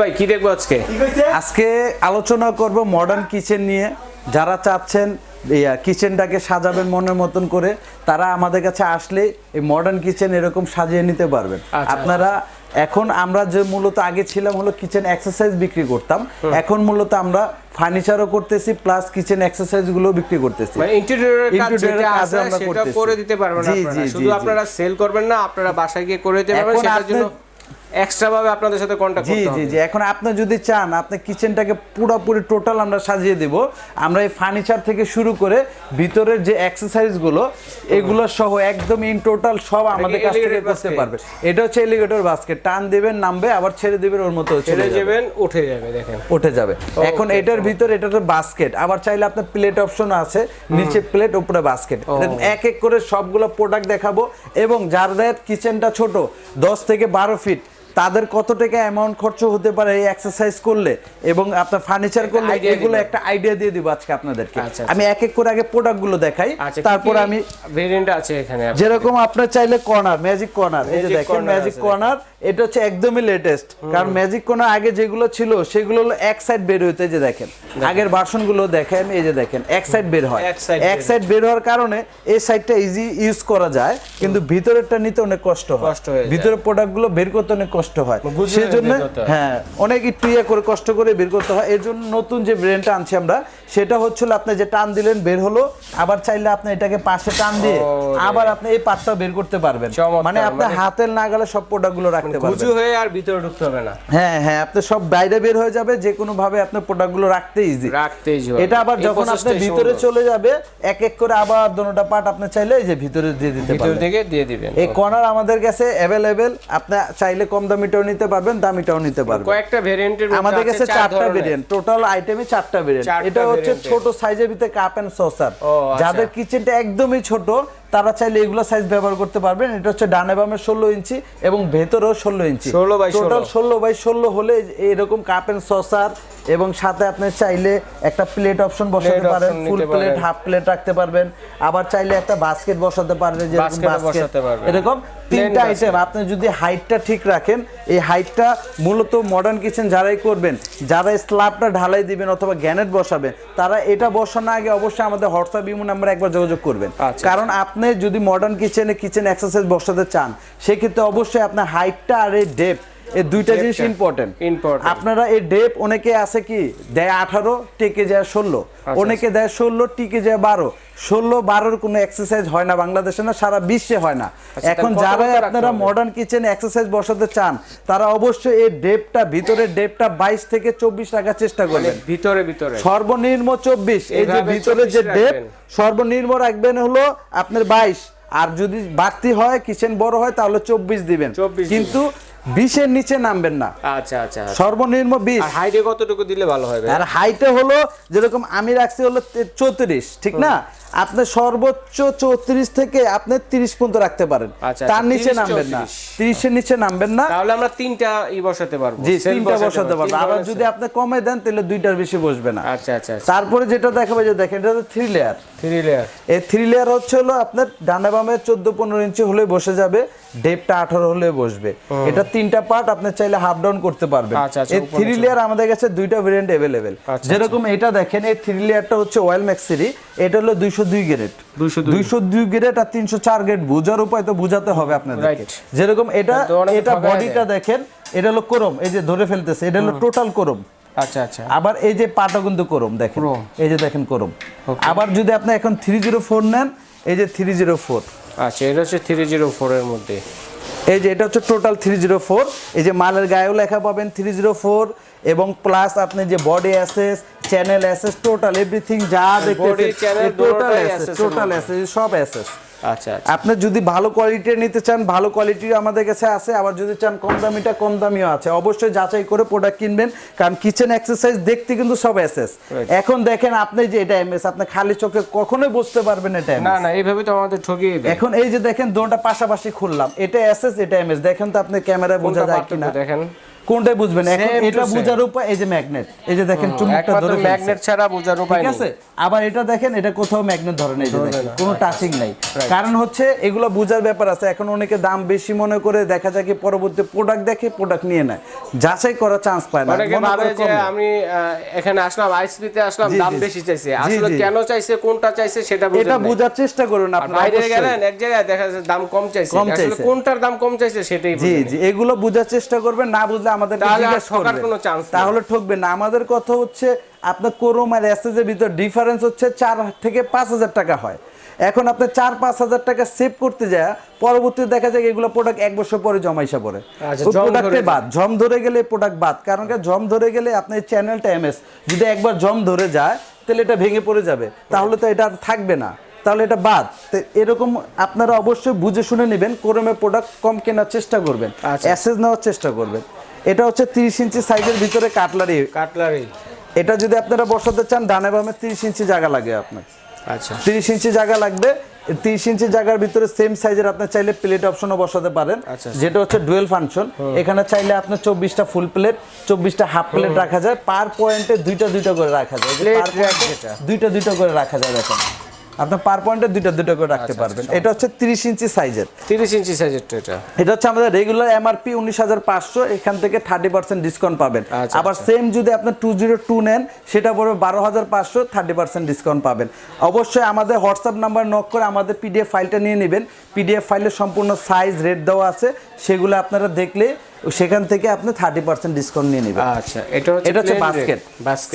ভাই কি দেখব আজকে? আজকে আলোচনা করব মডার্ন কিচেন নিয়ে। যারা চাচ্ছেন কিচেনটাকে সাজাবেন মনের মতন করে তারা আমাদের কাছে আসলে এই মডার্ন কিচেন এরকম সাজিয়ে নিতে পারবেন। আচ্ছা। আপনারা এখন আমরা যে মূলত আগে ছিলাম হলো কিচেন এক্সারসাইজ বিক্রি করতাম। এখন মূলত আমরা ফার্নিচারও করতেছি প্লাস কিচেন এক্সারসাইজগুলো বিক্রি করতেছি। মানে ইন্টেরিয়রের কাজ যেটা আছে সেটা করে দিতে পারবেন আপনারা। জি, জি, শুধু আপনারা সেল করবেন না আপনারা বাসায় গিয়ে করে দিতে পারবেন সেটার জন্য এক্সট্রা ভাবে আপনাদের সাথে কন্ট্যাক্ট জি করতে জি হবে। জি। এখন আপনি যদি চান আপনি কিচেনটাকে পুরোপুরি টোটাল আমরা সাজিয়ে দেব। আমরা এই ফার্নিচার থেকে শুরু করে ভিতরের যে এক্সারসাইজগুলো এগুলো সহ একদম ইন টোটাল সব আমাদের কাছ থেকে করতে পারবে। এটা হচ্ছে এলিগেটর বাস্কেট টান দিবেন নামবে আবার ছেড়ে দিবেন ওর মতো ছেড়ে যাবেন উঠে যাবে দেখেন। উঠে যাবে। এখন এটার ভিতরে এটা তো বাস্কেট আবার চাইলে আপনার প্লেট অপশন আছে। নিচে প্লেট উপরে বাস্কেট এক এক করে সবগুলো প্রোডাক্ট দেখাবো। এবং যাদের কিচেনটা ছোট দশ থেকে বারো ফিট তাদের কত টাকা অ্যামাউন্ট খরচ হতে পারে এই এক্সারসাইজ করলে এবং আপনার ফার্নিচার করলে এগুলো একটা আইডিয়া দিয়ে দিব আজকে আপনাদেরকে। আচ্ছা, আমি এক এক করে আগে প্রোডাক্টগুলো দেখাই আচ্ছা তারপর আমি ভেরিয়েন্ট আছে এখানে? যেরকম আপনার চাইলে কর্নার ম্যাজিক কর্নার এই যে দেখেন ম্যাজিক কর্নার এটা হচ্ছে একদমই লেটেস্ট কারণ ম্যাজিক কর্নার আগে যেগুলো ছিল সেগুলো হলো এক সাইড বের হইতে যে দেখেন আগের ভার্সনগুলো দেখেন এই যে দেখেন এক সাইড বের হয়। এক সাইড বের হওয়ার কারণে এই সাইডটা ইজি ইউজ করা যায় কিন্তু ভিতরেরটা নিতে অনেক কষ্ট হয়। ভিতরের প্রোডাক্টগুলো বের করতে অনেক কষ্ট হয়। সেজন্য বের করতে হয়। অনেক একটু ইয়ে করে কষ্ট করে বের করতে হয়। এর জন্য নতুন যে ব্র্যান্ডটা আনছি আমরা সেটা হচ্ছিল আপনি যে টান দিলেন বের হলো আবার চাইলে আপনি এটাকে পাশে টান দিয়ে আবার আপনি এই পাটটা বের করতে পারবেন। মানে আপনার মানে- হাতের নাগালে সব প্রোডাক্টগুলো রাখতে পারবেন। হয়ে আর ভিতরে ঢুকতে হবে না। হ্যাঁ হ্যাঁ আপনি সব বাইরে বের হয়ে যাবে যে কোনো ভাবে আপনি প্রোডাক্টগুলো রাখতে ইজি রাখতেই হবে। এটা আবার যখন আপনি ভিতরে চলে যাবে এক এক করে আবার দোনোটা পার্ট আপনি চাইলে যে ভিতরে দিয়ে দিতে ভিতর থেকে দিয়ে দিবেন এই কর্নার আমাদের কাছে অ্যাভেলেবেল আপনি চাইলে কম দামিটাও নিতে পারবেন দামিটাও নিতে পারবেন। কয়েকটা ভেরিয়েন্টের আমাদের কাছে চারটা ভেরিয়েন্ট টোটাল আইটেমে চারটা ভেরিয়েন্ট এটা হচ্ছে ছোট সাইজের ভিতরে কাপ এন্ড সসার। যাদের কিচেনটা একদমই ছোট তারা চাইলে এগুলো সাইজ ব্যবহার করতে পারবেন। এটা হচ্ছে ডানে বামে ষোলো ইঞ্চি এবং ভেতরেও ষোলো ইঞ্চি। 16 by 16 টোটাল ষোলো বাই ষোলো হলে এরকম কাপ এন্ড সসার এবং সাথে আপনি চাইলে একটা প্লেট অপশন বসাতে পারেন ফুল প্লেট হাফ প্লেট রাখতে পারবেন। আবার চাইলে একটা বাস্কেট বসাতে পারবেন যেরকম বাস্কেট এরকম তিনটা আইটেম আপনি যদি হাইটটা ঠিক রাখেন এই হাইটটা মূলত মডার্ন কিচেন যারাই করবেন যারা স্ল্যাবটা ঢালাই দিবেন অথবা গ্যানেট বসাবেন তারা এটা বসানোর আগে অবশ্যই আমাদের হোয়াটসঅ্যাপ ইমো নাম্বারে একবার যোগাযোগ করবেন। আচ্ছা। কারণ আপনি যদি মডার্ন কিচেনে কিচেন এক্সারসাইজ বসাতে চান সেক্ষেত্রে অবশ্যই আপনার হাইটটা আর এই ডেপ এই দুইটা জিনিস ইম্পর্টেন্ট আপনারা এই ডেপ অনেকে আছে কি দেয় আঠারো টেকে যায় ষোলো। আচ্ছা, অনেকে দেয় ষোলো টিকে যায় বারো। ষোলো বারোর কোনো এক্সারসাইজ হয় না বাংলাদেশে না সারা বিশ্বে হয় না। আচ্ছা, এখন আপনারা মডার্ন কিচেনে এক্সারসাইজ বসাতে চান তারা অবশ্যই এই ডেপটা ভিতরের ডেপটা বাইশ থেকে চব্বিশ রাখার চেষ্টা করবেন। ভিতরে ভিতরে। সর্বনিম্ন চব্বিশ। এই যে ভিতরে যে ডেপ। সর্বনিম্ন রাখবেন হলো আপনার বাইশ। আর যদি বাড়তি হয় কিচেন বড় হয় তাহলে চব্বিশ দিবেন। কিন্তু বিশের নিচে নামবেন না। আচ্ছা আচ্ছা আচ্ছা। সর্বনিম্ন বিশ। আর হাইটে কতটুকু দিলে ভালো হবে আর হাইটে হলো যেরকম আমি রাখছি হলো চৌত্রিশ ঠিক না? আপনি সর্বোচ্চ চৌত্রিশ থেকে আপনি তিরিশ পর্যন্ত রাখতে পারেন। আচ্ছা, তার আচ্ছা, নিচে নামবেন না। তিরিশের নিচে নামবেন না। তাহলে আমরা তিনটা ই বসাতে পারব। জি তিনটা বসাতে পারবেন তিন আবার যদি আপনি কমে দেন তাহলে দুইটার বেশি বসবে না। আচ্ছা আচ্ছা আচ্ছা। তারপরে যেটা দেখাবে যে দেখেন এটা থ্রি লেয়ার থ্রি লেয়ার এই থ্রি লেয়ার হচ্ছে হলো আপনার ডানে বামে চোদ্দ পনেরো ইঞ্চি হলে বসে যাবে ডেপটা আঠারো হলে বসবে। এটা তিনটা পার্ট আপনি চাইলে হাফ ডাউন করতে পারবেন। আচ্ছা, আচ্ছা, এই থ্রি লেয়ার আমাদের কাছে দুইটা ভেরিয়েন্ট অ্যাভেলেবেল আচ্ছা, যেরকম এটা দেখেন এই থ্রি লেয়ারটা হচ্ছে অয়েল ম্যাক্সিরি এটা হলো দুইশো দুই গ্রেড দুইশো দুই। গ্রেড আর তিনশো চার গ্রেড বোঝার উপায় তো বুঝাতে হবে Right. যেরকম এটা এটা বডিটা দেখেন এটা হলো কোরম এই যে ধরে ফেলতেছে এটা হলো টোটাল কোরম আচ্ছা আচ্ছা। আবার এই যে পাটা কিন্তু করম দেখেন। এই যে দেখেন করম আবার যদি আপনি এখন থ্রি জিরো ফোর নেন এই যে থ্রি জিরো ফোর আচ্ছা এটা হচ্ছে থ্রি জিরো ফোর এর মধ্যে। এই যে এটা হচ্ছে টোটাল থ্রি জিরো ফোর এই যে মালের গায়েও লেখা পাবেন থ্রি জিরো ফোর এবং প্লাস আপনি যে body access channel access total everything যা দেখতে টোটাল অ্যাসেস টোটাল। অ্যাসেস সব অ্যাসেস আচ্ছা আচ্ছা। আপনি যদি ভালো কোয়ালিটির নিতে চান ভালো কোয়ালিটির আমাদের কাছে আছে আবার যদি চান কম দামিটা কম দামিও আছে। অবশ্যই যাচাই করে প্রোডাক্ট কিনবেন কারণ কিচেন এক্সারসাইজ দেখতে কিন্তু সব এসএস এখন দেখেন আপনি যে এটা এমএস আপনি খালি চোখে কখনোই বুঝতে পারবেন এটা না না এইভাবে তো আমাদের ঠকিয়ে দেয়। এখন এই যে দেখেন দুটো পাশাপাশি খুললাম। এটা এসএস এটা এমএস দেখেন তো আপনি ক্যামেরায় বোঝা যায় কিনা। দেখেন? কোনটাই বুঝবেন এখন এটা. বোঝার উপায় এই যে ম্যাগনেট এই যে দেখেন চুম্বকটা ধরে ম্যাগনেট ছাড়া বোঝার উপায় ঠিক আছে? আবার এটা দেখেন এটা কোথাও ম্যাগনেট ধরে নেই দেখেন, কোনো টাচিং নাই। কারণ হচ্ছে এগুলো বোঝার ব্যাপার আছে। এখন অনেকে দাম বেশি মনে করে দেখা যায় কি পরবর্তী প্রোডাক্ট দেখে প্রোডাক্ট নিয়ে নেয়। যাচাই করার চান্স পায় না। মনে আমি এখানে আসলাম আইসপিতে আসলাম দাম বেশি চাইছে। আসলে কেন চাইছে কোনটা চাইছে সেটা বুঝেন এটা। বোঝার চেষ্টা করুন আপনারা। বাইরে গেলেন এক জায়গায় দেখা যাচ্ছে দাম কম চাইছে। আসলে। কোনটার দাম কম চাইছে সেটাই জি জি। এগুলো বোঝার চেষ্টা করবেন না বুঝলে আমাদের তাহলে জিজ্ঞেস ঠকবেন না। আমাদের কথা হচ্ছে আপনার কোরম আর ভিতর ডিফারেন্স হচ্ছে চার থেকে পাঁচ হাজার টাকা হয়। এখন আপনি চার পাঁচ হাজার টাকা সেভ করতে যায় পরবর্তীতে দেখা যায় এগুলো প্রোডাক্ট এক বছর পরে জমাইসা পড়ে। আচ্ছা, প্রোডাক্টে বাদ। জম ধরে গেলে প্রোডাক্ট বাদ। কারণ জম ধরে গেলে আপনার চ্যানেলটা এমএস যদি একবার জম ধরে যায় তাহলে এটা ভেঙে পড়ে যাবে। তাহলে তো এটা আর থাকবে না। তাহলে এটা বাদ। তো এরকম আপনারা অবশ্যই বুঝে শুনে নেবেন কোরমে প্রোডাক্ট কম কেনার চেষ্টা করবেন। আচ্ছা। অ্যাসেস নেওয়ার চেষ্টা করবেন। এটা হচ্ছে তিরিশ ইঞ্চি সাইজের ভিতরে কাটলারি। কাটলারি। এটা যদি আপনারা বসাতে চান ডানে বামে তিরিশ ইঞ্চি জায়গা লাগে আপনার। আচ্ছা। তিরিশ ইঞ্চি জায়গা লাগবে। তিরিশ ইঞ্চি জায়গার ভিতরে সেম সাইজের আপনি চাইলে প্লেট অপশনও বসাতে পারেন। আচ্ছা। যেটা হচ্ছে ডুয়েল ফাংশন এখানে চাইলে আপনার চব্বিশটা ফুল প্লেট চব্বিশটা হাফ প্লেট রাখা যায়। পার পয়েন্টে দুইটা দুইটা করে রাখা যায়। দুইটা দুইটা করে রাখা যায় দেখেন। আপনার পার পয়েন্টে দুইটা দুটো করে রাখতে আচ্ছা, পারবেন। এটা হচ্ছে তিরিশ ইঞ্চি সাইজের। তিরিশ ইঞ্চি সাইজের এটা। এটা হচ্ছে আমাদের রেগুলার এমআরপি উনিশ হাজার পাঁচশো এখান থেকে থার্টি পার্সেন্ট ডিসকাউন্ট পাবেন। আচ্ছা, আবার সেম যদি আপনি টু জিরো টু নেন সেটা পড়বে বারো হাজার পাঁচশো থার্টি পার্সেন্ট ডিসকাউন্ট পাবেন। অবশ্যই আমাদের হোয়াটসঅ্যাপ নাম্বার নক করে আমাদের পিডিএফ ফাইলটা নিয়ে নেবেন। পিডিএফ ফাইলের সম্পূর্ণ সাইজ রেট দেওয়া আছে। সেগুলো আপনারা দেখলে সেখান থেকে আপনি থার্টি পার্সেন্ট ডিসকাউন্ট নিয়ে নেবেন। আচ্ছা এটা হচ্ছে এটা হচ্ছে বাস্কেট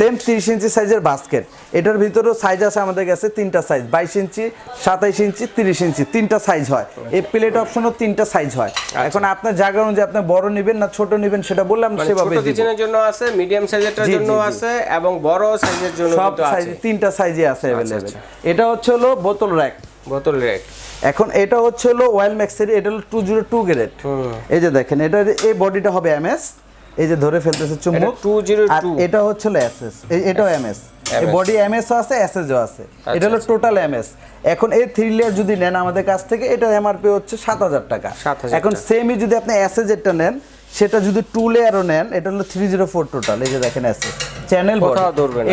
সেম তিরিশ ইঞ্চি সাইজের বাস্কেট এটার ভিতরেও সাইজ আছে আমাদের কাছে তিনটা সাইজ বাইশ ইঞ্চি সাতাইশ ইঞ্চি তিরিশ ইঞ্চি তিনটা সাইজ হয়। এই প্লেট অপশনও তিনটা সাইজ হয়। এখন আপনার জায়গা অনুযায়ী আপনি বড় নেবেন না ছোট নেবেন সেটা বললাম মানে সেভাবে কিচেনের জন্য আছে মিডিয়াম সাইজেরটার জন্য আছে এবং বড় সাইজের জন্য সব সাইজ আচ্ছা, তিনটা সাইজে আছে অ্যাভেলেবেল এটা হচ্ছে হলো বোতল র্যাক বোতল রেক এখন এটা হচ্ছে হলো ওয়েল ম্যাক্সের এটা হলো টু জিরো টু গ্রেড এই যে দেখেন এটা এই বডিটা হবে এমএস এই যে ধরে ফেলতেছে চুম্বক। টু জিরো আর এটা হচ্ছে হলো এস এস এটাও এমএস এই বডি বডি এমএস আছে এসএসও আছে। আচ্ছা, এটা হলো টোটাল এমএস এখন এই থ্রি লেয়ার যদি নেন আমাদের কাছ থেকে এটার এমআরপি হচ্ছে সাত হাজার টাকা। 7,000 এখন সেমই যদি আপনি এসএস এরটা নেন সেটা যদি টু লেয়ারও নেন এটা হলো থ্রি জিরো ফোর টোটাল এই যে দেখেন আছে। চ্যানেল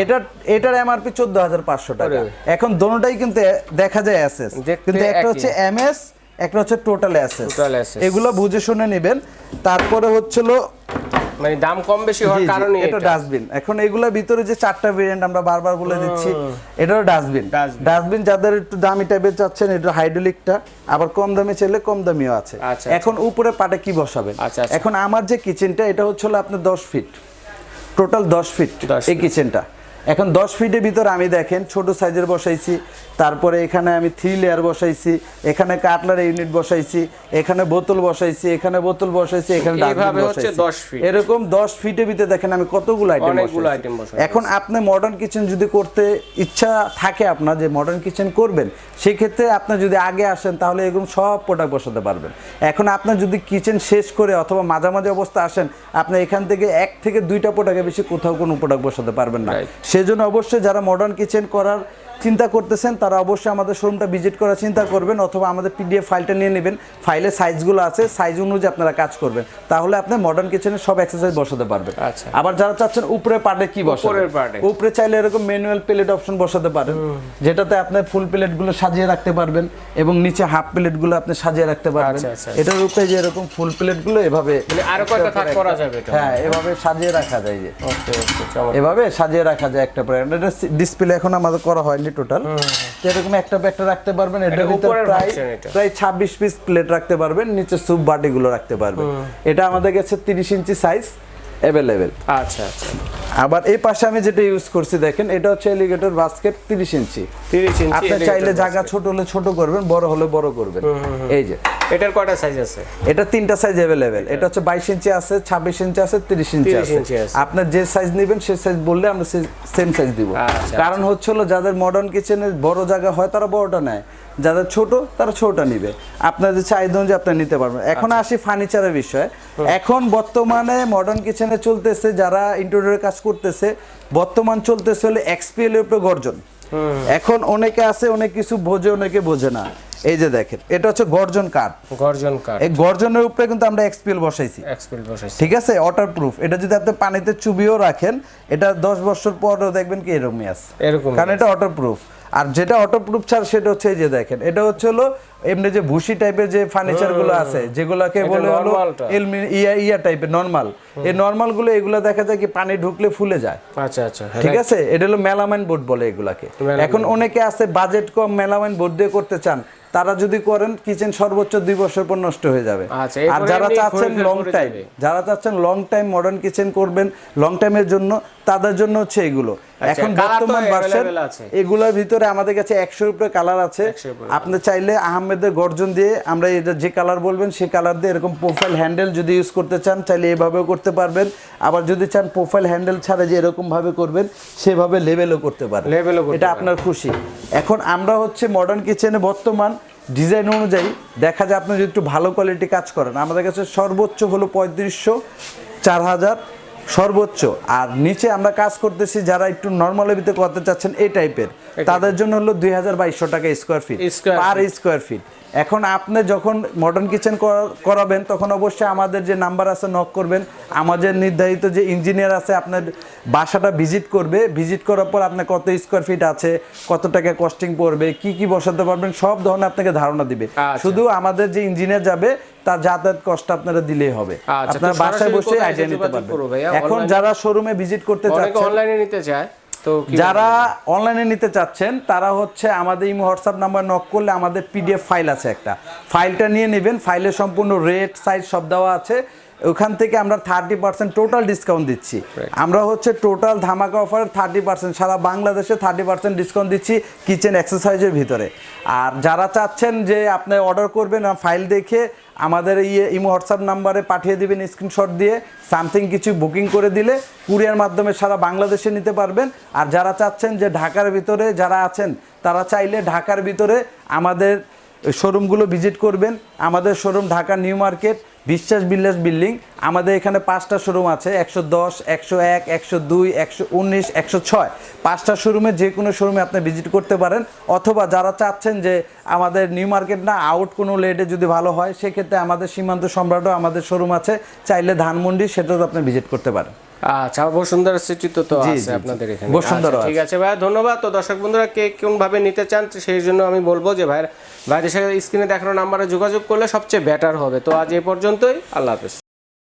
এটা এটার এমআরপি চোদ্দ হাজার পাঁচশো টাকা। এখন দোনোটাই কিন্তু দেখা যায় অ্যাসেস কিন্তু একটা হচ্ছে এমএস একটা হচ্ছে টোটাল অ্যাসেস এগুলো বুঝে শুনে নেবেন। তারপরে হচ্ছিল মানে দাম কম বেশি হওয়ার কারণে এটা ডাস্টবিন এখন এগুলোর ভিতরে যে চারটা ভেরিয়েন্ট আমরা বারবার বলে দিচ্ছি এটাও ডাস্টবিন ডাস্টবিন যাদের একটু দামি টাইপের চাচ্ছেন এটা হাইড্রোলিকটা আবার কম দামে চাইলে কম দামিও আছে। আচ্ছা, এখন উপরে পাটে কি বসাবেন? আচ্ছা, আচ্ছা। এখন আমার যে কিচেনটা এটা হচ্ছে হলো আপনার দশ ফিট টোটাল দশ ফিট এই কিচেনটা এখন দশ ফিটের ভিতর আমি দেখেন ছোট সাইজের বসাইছি তারপরে এখানে আমি থ্রি লেয়ার বসাইছি এখানে কাটলার ইউনিট বসাইছি এখানে বোতল বসাইছি এখানে বোতল বসাইছি এখানে এইভাবে ডাস্টবিন হচ্ছে বসাইছি। 10 feet। এরকম দশ ফিটের ভিতরে দেখেন আমি কতগুলো আইটেম এখন আপনি মডার্ন কিচেন যদি করতে ইচ্ছা থাকে আপনার যে মডার্ন কিচেন করবেন সেক্ষেত্রে আপনি যদি আগে আসেন তাহলে এরকম সব প্রোডাক্ট বসাতে পারবেন। এখন আপনার যদি কিচেন শেষ করে অথবা মাঝামাঝি অবস্থা আসেন আপনি এখান থেকে এক থেকে দুইটা প্রোডাক্টের বেশি কোথাও কোনো প্রোডাক্ট বসাতে পারবেন না. সেজন্য অবশ্যই যারা মডার্ন কিচেন করার চিন্তা করতেছেন তারা অবশ্যই আমাদের শোরুমটা ভিজিট করার চিন্তা করবেন অথবা আমাদের পিডিএফ ফাইলটা নিয়ে নেবেন। ফাইলের সাইজগুলো আছে সাইজ অনুযায়ী আপনারা কাজ করবেন। তাহলে আপনি মডার্ন কিচেনের সব এক্সারসাইজ বসাতে পারবেন। আচ্ছা। আবার যারা চাচ্ছেন উপরে পার্টে কি বসাবেন। উপরে চাইলে এরকম ম্যানুয়াল প্লেট অপশন বসাতে পারেন। যেটাতে আপনি ফুল প্লেটগুলো সাজিয়ে রাখতে পারবেন এবং নিচে হাফ প্লেটগুলো আপনি সাজিয়ে রাখতে পারবেন। আচ্ছা, আচ্ছা। এটার উপরে যে এরকম ফুল প্লেটগুলো এভাবে আরও কয়েকটা থাক করা যাবে হ্যাঁ এভাবে সাজিয়ে রাখা যায় যে। এভাবে সাজিয়ে রাখা যায় একটা ডিসপ্লে এখন আমাদের করা হয়নি। টোটাল এরকম একটা একটা রাখতে পারবেন এটার এটা ভিতরে প্রায়। প্রায় ছাব্বিশ পিস প্লেট রাখতে পারবেন নিচে স্যুপ বাটিগুলো রাখতে পারবেন। এটা আমাদের কাছে তিরিশ ইঞ্চি সাইজ অ্যাভেলেবেল আচ্ছা আচ্ছা। আবার এই পাশে আমি যেটা ইউজ করছি দেখেন এটা হচ্ছে এলিগেটর বাস্কেট তিরিশ ইঞ্চি। 30 ইঞ্চি আপনি চাইলে। জায়গা ছোট হলে ছোট করবেন বড় হলে বড় করবেন। এই যে এটার কয়টা সাইজ আছে? এটা তিনটা সাইজ অ্যাভেলেবেল এটা হচ্ছে বাইশ ইঞ্চি আছে ছাব্বিশ ইঞ্চি আছে 30 ইঞ্চি আছে। আপনার যে সাইজ নেবেন সেই সাইজ বললে আমরা সেম সাইজ দিব। আচ্ছা, কারণ হচ্ছে হলো যাদের মডার্ন কিচেনের বড় জায়গা হয় তারা বড়টা নেয়। যাদের ছোট তারা ছোটটা নিবে। আপনাদের চাহিদা অনুযায়ী আপনি নিতে পারবেন। এখন আচ্ছা। আসি ফার্নিচারের বিষয়ে। এখন বর্তমানে মডার্ন কিচেনে চলতেছে যারা ইন্টেরিয়র কাজ করতেছে বর্তমান চলতেছে হলে এক্সপিএল এর উপরে গর্জন। এখন অনেকে আছে অনেক কিছু বোঝে অনেকে বোঝে না। এই যে দেখেন এটা হচ্ছে গর্জন কাঠ। গর্জন কাঠ। এই গর্জনের উপরে কিন্তু আমরা এক্সপিএল বসাইছি। এক্সপিএল বসাইছি। ঠিক আছে? ওয়াটার প্রুফ এটা যদি আপনি পানিতে চুবিও রাখেন এটা দশ বছর পরও দেখবেন কি এরকমই আছে। এরকম কারণ এটা ওয়াটার প্রুফ আর যেটা ওয়াটার প্রুফ ছাড় সেটা হচ্ছে এই যে দেখেন এটা হচ্ছে হলো এমনি যে ভুসি টাইপের যে ফার্নিচারগুলো আছে যেগুলোকে বলে হলো ইয়া ইয়া টাইপের নর্মাল এই নর্মালগুলো এগুলো দেখা যায় কি পানি ঢুকলে ফুলে যায়। আচ্ছা আচ্ছা হ্যাঁ, ঠিক আছে? এটা হলো মেলামাইন বোর্ড বলে এগুলাকে। এখন অনেকে আছে বাজেট কম মেলামাইন বোর্ড দিয়ে করতে চান তারা যদি করেন কিচেন সর্বোচ্চ দুই বছর পর নষ্ট হয়ে যাবে। আচ্ছা, আর যারা চাচ্ছেন লং টাইম যারা চাচ্ছেন লং টাইম মডার্ন কিচেন করবেন লং টাইমের জন্য তাদের জন্য হচ্ছে এগুলো। এখন আচ্ছা, তো বর্তমান ভার্সন এগুলোর ভিতরে আমাদের কাছে একশোর উপরে কালার আছে। 100 এর উপরে আপনি চাইলে আহমেদের গর্জন দিয়ে আমরা এটা যে কালার বলবেন সেই কালার দিয়ে এরকম প্রোফাইল হ্যান্ডেল যদি ইউজ করতে চান চাইলে এভাবেও করতে পারবেন। আবার যদি চান প্রোফাইল হ্যান্ডেল ছাড়া যে এরকম ভাবে করবেন সেভাবে লেভেলও করতে পারবেন। Level ও করতে এটা আপনার খুশি। এখন আমরা হচ্ছে মডার্ন কিচেনে বর্তমান ডিজাইন অনুযায়ী দেখা যায় আপনি যদি একটু ভালো কোয়ালিটি কাজ করেন আমাদের কাছে সর্বোচ্চ হলো পঁয়ত্রিশশো চার হাজার সর্বোচ্চ। আর নিচে আমরা কাজ করতেছি যারা একটু নর্মাল ভিতরে করতে চাচ্ছেন এই টাইপের তাদের জন্য হলো দুই টাকা square feet per square feet এখন আপনি যখন মডার্ন কিচেন করাবেন তখন অবশ্যই আমাদের যে নাম্বার আছে নক করবেন। আমাদের নির্ধারিত যে ইঞ্জিনিয়ার আছে আপনার বাসাটা ভিজিট করবে। ভিজিট করার পর আপনার কত স্কোয়ার ফিট আছে কত টাকা কস্টিং পড়বে কি কি বসাতে পারবেন সব ধরনের আপনাকে ধারণা দিবে। আচ্ছা। শুধু আমাদের যে ইঞ্জিনিয়ার যাবে তার যাতায়াত কষ্ট আপনারা দিলেই হবে। আচ্ছা, আপনার বাসায় বসে আইডিয়া নিতে পারবেন এখন যারা শোরুমে ভিজিট করতে চাচ্ছেন অনলাইনে নিতে চায়। যারা অনলাইনে নিতে চাচ্ছেন, তারা হচ্ছে আমাদের ইমো, হোয়াটসঅ্যাপ নাম্বার নক করলে আমাদের পিডিএফ ফাইল আছে একটা। ফাইলটা নিয়ে নেবেন ফাইলের সম্পূর্ণ রেট সাইজ সব দেওয়া আছে। ওখান থেকে আমরা থার্টি পার্সেন্ট টোটাল ডিসকাউন্ট দিচ্ছি। আমরা হচ্ছে টোটাল ধামাকা অফার থার্টি পার্সেন্ট সারা বাংলাদেশে থার্টি পার্সেন্ট ডিসকাউন্ট দিচ্ছি কিচেন এক্সারসাইজের ভিতরে। আর যারা চাচ্ছেন যে আপনি অর্ডার করবেন ফাইল দেখে আমাদের ইয়ে ইমো হোয়াটসঅ্যাপ নাম্বারে পাঠিয়ে দিবেন স্ক্রিনশট দিয়ে সামথিং কিছু বুকিং করে দিলে কুরিয়ার মাধ্যমে সারা বাংলাদেশে নিতে পারবেন। আর যারা চাচ্ছেন যে ঢাকার ভিতরে যারা আছেন তারা চাইলে ঢাকার ভিতরে আমাদের শোরুমগুলো ভিজিট করবেন। আমাদের শোরুম ঢাকা নিউ মার্কেট বিশ্বাস বিল্লাস বিল্ডিং। আমাদের এখানে পাঁচটা শোরুম আছে, একশো দশ, একশো এক, একশো দুই, একশো উনিশ, একশো ছয়। পাঁচটা শোরুমে যে কোনো শোরুমে আপনি ভিজিট করতে পারেন। অথবা যারা চাচ্ছেন যে আমাদের নিউ মার্কেট না আউট কোনো লেটে যদি ভালো হয়, সেক্ষেত্রে আমাদের সীমান্ত সম্রাটও আমাদের শোরুম আছে। চাইলে ধানমন্ডি, সেটাও আপনি ভিজিট করতে পারেন। আচ্ছা বসুন্ধরা সিটি তো আছে। আপনাদের এখানে। বসুন্ধরা আচ্ছা, ঠিক আছে। ভাই ধন্যবাদ। তো দর্শক বন্ধুরা কে কোন ভাবে নিতে চান সেই জন্য আমি বলব যে ভাই ভাইদের সাথে স্ক্রিনে দেখানো নাম্বারে যোগাযোগ করলে সবচেয়ে বেটার হবে। তো আজ এ পর্যন্তই আল্লাহ হাফেজ।